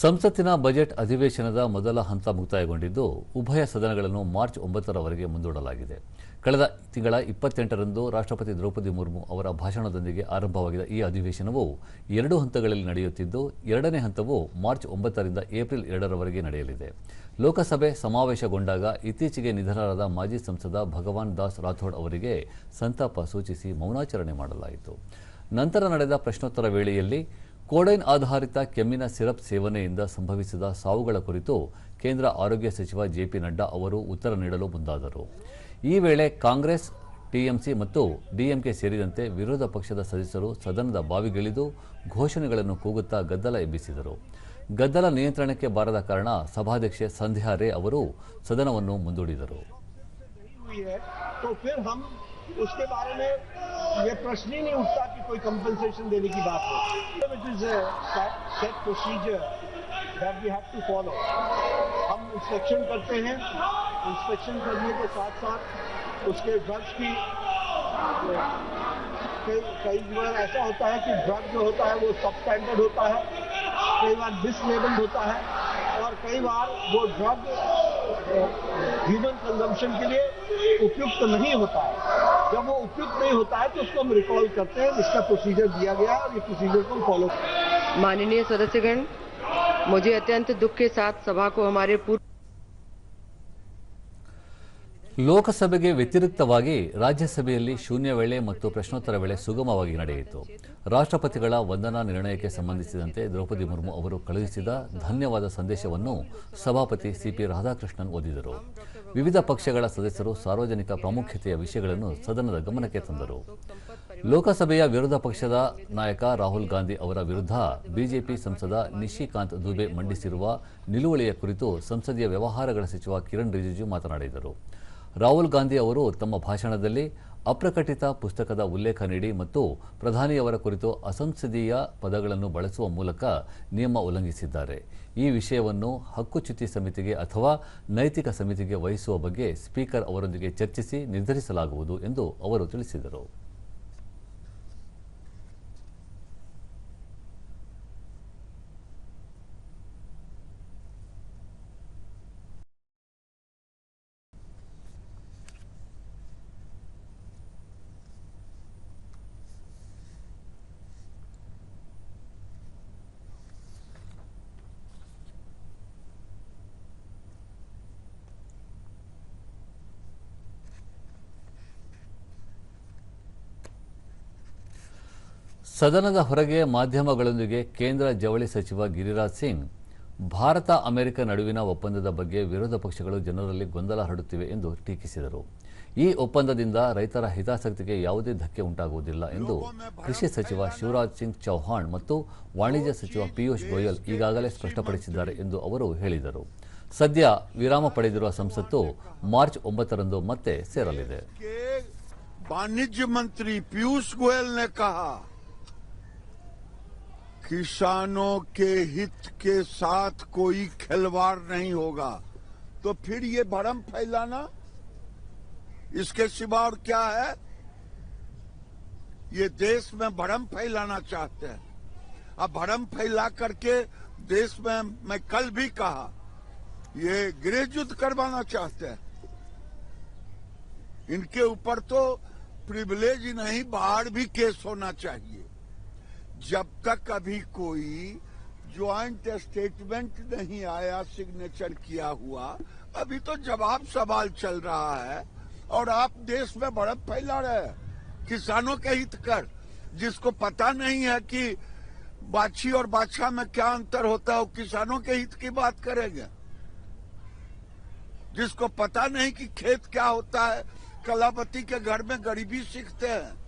ಸಂಸತ್ತಿನ ಬಜೆಟ್ ಅಧಿವೇಶನದ ಮೊದಲ ಹಂತ ಮುಕ್ತಾಯಗೊಂಡಿದ್ದು, ಉಭಯ ಸದನಗಳನ್ನು ಮಾರ್ಚ್ ಒಂಬತ್ತರವರೆಗೆ ಮುಂದೂಡಲಾಗಿದೆ. ಕಳೆದ ತಿಂಗಳ ಇಪ್ಪತ್ತೆಂಟರಂದು ರಾಷ್ಟ್ರಪತಿ ದ್ರೌಪದಿ ಮುರ್ಮು ಅವರ ಭಾಷಣದೊಂದಿಗೆ ಆರಂಭವಾಗಿದ್ದ ಈ ಅಧಿವೇಶನವು ಎರಡು ಹಂತಗಳಲ್ಲಿ ನಡೆಯುತ್ತಿದ್ದು, ಎರಡನೇ ಹಂತವು ಮಾರ್ಚ್ ಒಂಬತ್ತರಿಂದ ಏಪ್ರಿಲ್ ಎರಡರವರೆಗೆ ನಡೆಯಲಿದೆ. ಲೋಕಸಭೆ ಸಮಾವೇಶಗೊಂಡಾಗ ಇತ್ತೀಚೆಗೆ ನಿಧನರಾದ ಮಾಜಿ ಸಂಸದ ಭಗವಾನ್ ದಾಸ್ ರಾಥೋಡ್ ಅವರಿಗೆ ಸಂತಾಪ ಸೂಚಿಸಿ ಮೌನಾಚರಣೆ ಮಾಡಲಾಯಿತು. ನಂತರ ನಡೆದ ಪ್ರಶ್ನೋತ್ತರ ವೇಳೆಯಲ್ಲಿ ಕೋಡೈನ್ ಆಧಾರಿತ ಕೆಮ್ಮಿನ ಸಿರಪ್ ಸೇವನೆಯಿಂದ ಸಂಭವಿಸಿದ ಸಾವುಗಳ ಕುರಿತು ಕೇಂದ್ರ ಆರೋಗ್ಯ ಸಚಿವ ಜೆಪಿ ನಡ್ಡಾ ಅವರು ಉತ್ತರ ನೀಡಲು ಮುಂದಾದರು. ಈ ವೇಳೆ ಕಾಂಗ್ರೆಸ್ ಟಿಎಂಸಿ ಮತ್ತು ಡಿಎಂಕೆ ಸೇರಿದಂತೆ ವಿರೋಧ ಪಕ್ಷದ ಸದಸ್ಯರು ಸದನದ ಬಾವಿಗಿಳಿದು ಘೋಷಣೆಗಳನ್ನು ಕೂಗುತ್ತಾ ಗದ್ದಲ ಎಬ್ಬಿಸಿದರು. ಗದ್ದಲ ನಿಯಂತ್ರಣಕ್ಕೆ ಬಾರದ ಕಾರಣ ಸಭಾಧ್ಯಕ್ಷೆ ಸಂಧ್ಯಾ ರೇ ಅವರು ಸದನವನ್ನು ಮುಂದೂಡಿದರು. ये प्रश्न ही नहीं उठता कि कोई कंपनसेशन देने की बात हो। It is set procedure that we have to follow हम इंस्पेक्शन करते हैं। इंस्पेक्शन करने के साथ साथ उसके ड्रग्स की, कई कई बार ऐसा होता है कि ड्रग जो होता है वो सब स्टैंडर्ड होता है। कई बार डिसलेबल्ड होता है। और कई बार वो ड्रग ह्यूमन कंजम्पशन के लिए उपयुक्त नहीं होता है। जब वो उपयुक्त नहीं होता है तो उसको हम रिकॉल करते हैं इसका प्रोसीजर दिया गया है और ये प्रोसीजर को हम फॉलो करते हैं माननीय सदस्यगण मुझे अत्यंत दुख के साथ सभा को हमारे पूर्व ಲೋಕಸಭೆಗೆ ವ್ಯತಿರಿಕ್ತವಾಗಿ ರಾಜ್ಯಸಭೆಯಲ್ಲಿ ಶೂನ್ಯ ವೇಳೆ ಮತ್ತು ಪ್ರಶ್ನೋತ್ತರ ವೇಳೆ ಸುಗಮವಾಗಿ ನಡೆಯಿತು ರಾಷ್ಟ್ರಪತಿಗಳ ವಂದನಾ ನಿರ್ಣಯಕ್ಕೆ ಸಂಬಂಧಿಸಿದಂತೆ ದ್ರೌಪದಿ ಮುರ್ಮು ಅವರು ಕಳುಹಿಸಿದ ಧನ್ಯವಾದ ಸಂದೇಶವನ್ನು ಸಭಾಪತಿ ಸಿಪಿ ರಾಧಾಕೃಷ್ಣನ್ ಓದಿದರು ವಿವಿಧ ಪಕ್ಷಗಳ ಸದಸ್ಯರು ಸಾರ್ವಜನಿಕ ಪ್ರಾಮುಖ್ಯತೆಯ ವಿಷಯಗಳನ್ನು ಸದನದ ಗಮನಕ್ಕೆ ತಂದರು. ಲೋಕಸಭೆಯ ವಿರೋಧ ಪಕ್ಷದ ನಾಯಕ ರಾಹುಲ್ ಗಾಂಧಿ ಅವರ ವಿರುದ್ಧ ಬಿಜೆಪಿ ಸಂಸದ ನಿಶಿಕಾಂತ್ ದುಬೆ ಮಂಡಿಸಿರುವ ನಿಲುವಳಿಯ ಕುರಿತು ಸಂಸದೀಯ ವ್ಯವಹಾರಗಳ ಸಚಿವ ಕಿರಣ್ ರಿಜಿಜು ಮಾತನಾಡಿದರು. ರಾಹುಲ್ ಗಾಂಧಿ ಅವರು ತಮ್ಮ ಭಾಷಣದಲ್ಲಿ ಅಪ್ರಕಟಿತ ಪುಸ್ತಕದ ಉಲ್ಲೇಖ ನೀಡಿ ಮತ್ತು ಪ್ರಧಾನಿಯವರ ಕುರಿತು ಅಸಂಸದೀಯ ಪದಗಳನ್ನು ಬಳಸುವ ಮೂಲಕ ನಿಯಮ ಉಲ್ಲಂಘಿಸಿದ್ದಾರೆ. ಈ ವಿಷಯವನ್ನು ಹಕ್ಕುಚ್ಯುತಿ ಸಮಿತಿಗೆ ಅಥವಾ ನೈತಿಕ ಸಮಿತಿಗೆ ವಹಿಸುವ ಬಗ್ಗೆ ಸ್ಪೀಕರ್ ಅವರೊಂದಿಗೆ ಚರ್ಚಿಸಿ ನಿರ್ಧರಿಸಲಾಗುವುದು ಎಂದು ಅವರು ತಿಳಿಸಿದರು. ಸದನದ ಹೊರಗೆ ಮಾಧ್ಯಮಗಳೊಂದಿಗೆ ಕೇಂದ್ರ ಜವಳಿ ಸಚಿವ ಗಿರಿರಾಜ್ ಸಿಂಗ್, ಭಾರತ ಅಮೆರಿಕ ನಡುವಿನ ಒಪ್ಪಂದದ ಬಗ್ಗೆ ವಿರೋಧ ಪಕ್ಷಗಳು ಜನರಲ್ಲಿ ಗೊಂದಲ ಹರಡುತ್ತಿವೆ ಎಂದು ಟೀಕಿಸಿದರು. ಈ ಒಪ್ಪಂದದಿಂದ ರೈತರ ಹಿತಾಸಕ್ತಿಗೆ ಯಾವುದೇ ಧಕ್ಕೆ ಉಂಟಾಗುವುದಿಲ್ಲ ಎಂದು ಕೃಷಿ ಸಚಿವ ಶಿವರಾಜ್ ಸಿಂಗ್ ಚೌಹಾಣ್ ಮತ್ತು ವಾಣಿಜ್ಯ ಸಚಿವ ಪಿಯೂಷ್ ಗೋಯಲ್ ಈಗಾಗಲೇ ಸ್ಪಷ್ಟಪಡಿಸಿದ್ದಾರೆ ಎಂದು ಅವರು ಹೇಳಿದರು. ಸದ್ಯ ವಿರಾಮ ಪಡೆದಿರುವ ಸಂಸತ್ತು ಮಾರ್ಚ್ ಒಂಬತ್ತರಂದು ಮತ್ತೆ ಸೇರಲಿದೆ. ವಾಣಿಜ್ಯ ಮಂತ್ರಿ ಪಿಯೂಷ್ ಗೋಯಲ್ किसानों के हित के साथ कोई खिलवाड़ नहीं होगा। तो फिर ये भरम फैलाना, इसके सिवा और क्या है? ये देश में भरम फैलाना चाहते हैं। अब भरम फैला करके देश में, मैं कल भी कहा, ये गृह युद्ध करवाना चाहते हैं। इनके ऊपर तो प्रिविलेज नहीं, बाहर भी केस होना चाहिए। जब तक अभी कोई ज्वाइंट स्टेटमेंट नहीं आया सिग्नेचर किया हुआ, अभी तो जवाब सवाल चल रहा है। और आप देश में बड़प फैला रहे हैं। किसानों के हित कर, जिसको पता नहीं है कि बाछी और बाछा में क्या अंतर होता है, वो किसानों के हित की बात करेंगे। जिसको पता नहीं कि खेत क्या होता है, कलापति के घर में गरीबी सीखते हैं।